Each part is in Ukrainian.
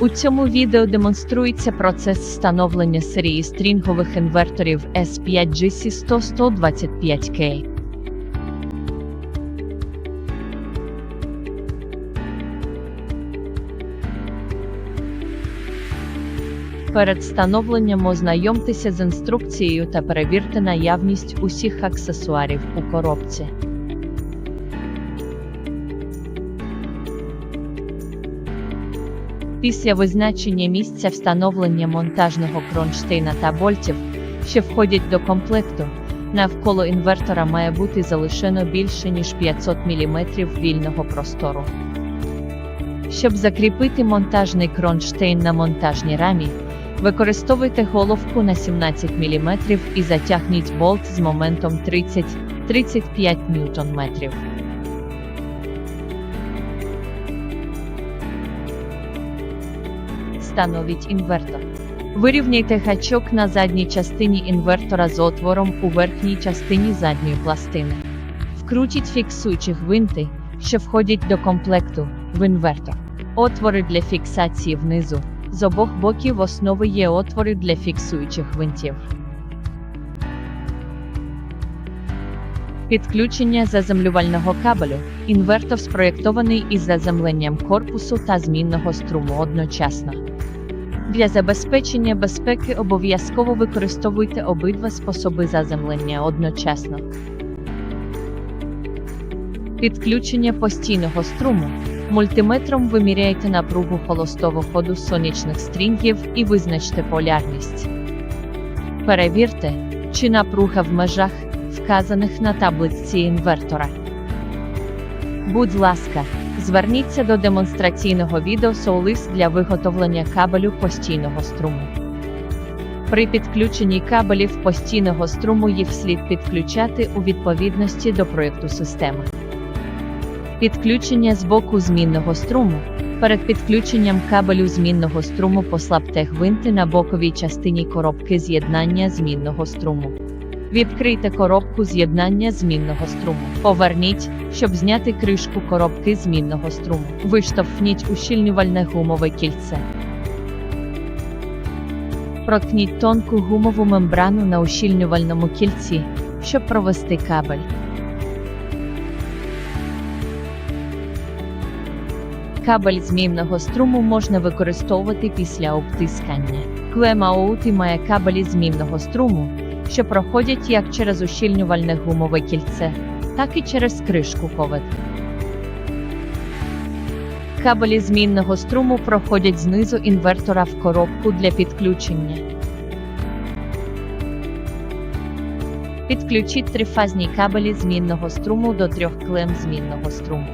У цьому відео демонструється процес встановлення серії стрінгових інверторів S5GC100-125K. Перед встановленням ознайомтеся з інструкцією та перевірте наявність усіх аксесуарів у коробці. Після визначення місця встановлення монтажного кронштейна та больтів, що входять до комплекту, навколо інвертора має бути залишено більше ніж 500 мм вільного простору. Щоб закріпити монтажний кронштейн на монтажній рамі, використовуйте головку на 17 мм і затягніть болт з моментом 30-35 Нм. Встановіть інвертор. Вирівняйте гачок на задній частині інвертора з отвором у верхній частині задньої пластини. Вкрутіть фіксуючі гвинти, що входять до комплекту, в інвертор. Отвори для фіксації внизу. З обох боків основи є отвори для фіксуючих гвинтів. Підключення заземлювального кабелю. Інвертор спроєктований із заземленням корпусу та змінного струму одночасно. Для забезпечення безпеки обов'язково використовуйте обидва способи заземлення одночасно. Підключення постійного струму. Мультиметром виміряйте напругу холостого ходу сонячних стрінгів і визначте полярність. Перевірте, чи напруга в межах, вказаних на таблиці інвертора. Будь ласка, зверніться до демонстраційного відео SOLIS для виготовлення кабелю постійного струму. При підключенні кабелів постійного струму їх слід підключати у відповідності до проєкту системи. Підключення з боку змінного струму. Перед підключенням кабелю змінного струму послабте гвинти на боковій частині коробки з'єднання змінного струму. Відкрийте коробку з'єднання змінного струму. Поверніть, щоб зняти кришку коробки змінного струму. Виштовхніть ущільнювальне гумове кільце. Проткніть тонку гумову мембрану на ущільнювальному кільці, щоб провести кабель. Кабель змінного струму можна використовувати після обтискання. Клема оути має кабелі змінного струму, що проходять як через ущільнювальне гумове кільце, так і через кришку ковитки. Кабелі змінного струму проходять знизу інвертора в коробку для підключення. Підключіть трифазні кабелі змінного струму до трьох клем змінного струму.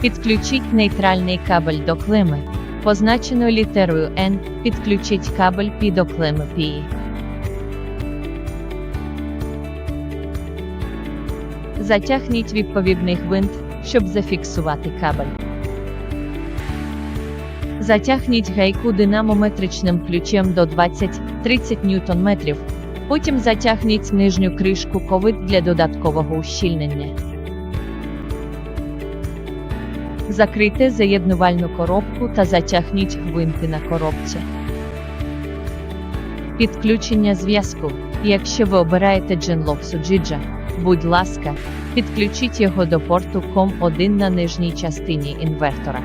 Підключіть нейтральний кабель до клеми, позначеною літерою N, підключіть кабель до P. Затягніть відповідний гвинт, щоб зафіксувати кабель. Затягніть гайку динамометричним ключем до 20-30 Нм. Потім затягніть нижню кришку ковид для додаткового ущільнення. Закрийте заєднувальну коробку та затягніть гвинти на коробці. Підключення зв'язку. Якщо ви обираєте Genlock Sujija, будь ласка, підключіть його до порту COM1 на нижній частині інвертора.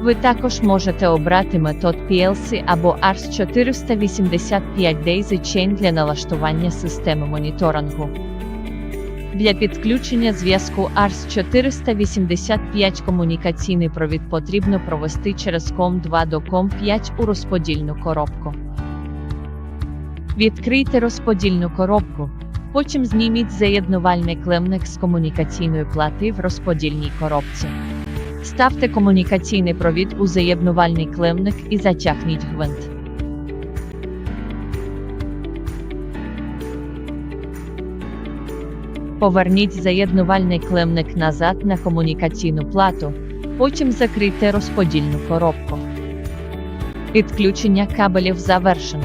Ви також можете обрати метод PLC або ARS 485 Daisy Chain для налаштування системи моніторингу. Для підключення зв'язку ARS 485 комунікаційний провід потрібно провести через COM2 до COM5 у розподільну коробку. Відкрийте розподільну коробку. Потім зніміть заєднувальний клемник з комунікаційної плати в розподільній коробці. Ставте комунікаційний провід у заєднувальний клемник і затягніть гвинт. Поверніть заєднувальний клемник назад на комунікаційну плату, потім закрийте розподільну коробку. Підключення кабелів завершено.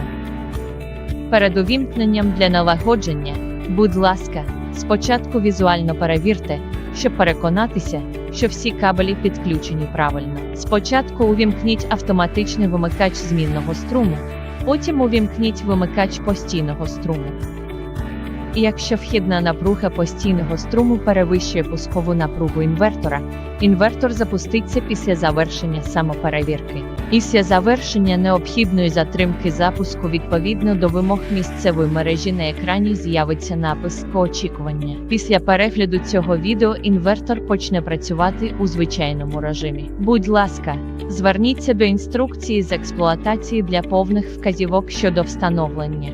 Перед увімкненням для налагодження, будь ласка, спочатку візуально перевірте, щоб переконатися, що всі кабелі підключені правильно. Спочатку увімкніть автоматичний вимикач змінного струму, потім увімкніть вимикач постійного струму. Якщо вхідна напруга постійного струму перевищує пускову напругу інвертора, інвертор запуститься після завершення самоперевірки. Після завершення необхідної затримки запуску відповідно до вимог місцевої мережі на екрані з'явиться напис «Очікування». Після перегляду цього відео інвертор почне працювати у звичайному режимі. Будь ласка, зверніться до інструкції з експлуатації для повних вказівок щодо встановлення.